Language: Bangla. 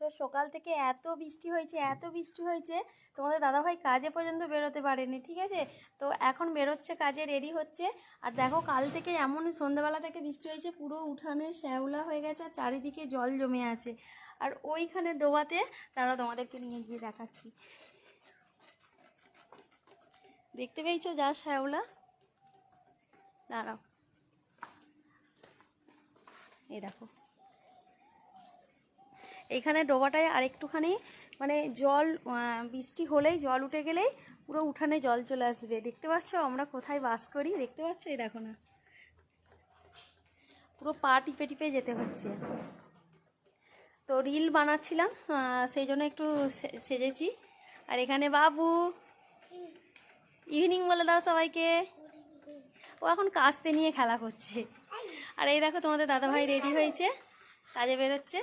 তো সকাল থেকে এত বৃষ্টি হয়েছে, এত বৃষ্টি হয়েছে, তোমাদের দাদাভাই কাজে পর্যন্ত বেরোতে পারেনি, ঠিক আছে? তো এখন বেরোচ্ছে, কাজে রেডি হচ্ছে। আর দেখো, কাল থেকে এমন সন্ধ্যাবেলা থেকে বৃষ্টি হয়েছে, পুরো উঠানে শ্যাওলা হয়ে গেছে আর চারিদিকে জল জমে আছে। আর ওইখানে দোবাতে তারা তোমাদেরকে নিয়ে গিয়ে দেখাচ্ছি। দেখতে পেয়েছ যা শ্যাওলা? দাঁড়াও। এই দেখো। এইখানে ডোবাটায় আর একটুখানি মানে জল বৃষ্টি হলেই, জল উঠে গেলেই পুরো উঠানে জল চলে আসবে। দেখতে পাচ্ছ? আমরা কোথায় বাস করি? দেখতে পাচ্ছ? এই দেখো না। পুরো পা টিপে টিপে যেতে হচ্ছে। তো রিল বানাচ্ছিলাম সেই জন্য একটু সেজেছি। আর এখানে বাবু, ইভিনিং বলে দাও সবাইকে। ও এখন কাস্তে নিয়ে খেলা করছে। আর এই দেখো তোমাদের দাদাভাই রেডি হয়েছে, কাজে বেরোচ্ছে।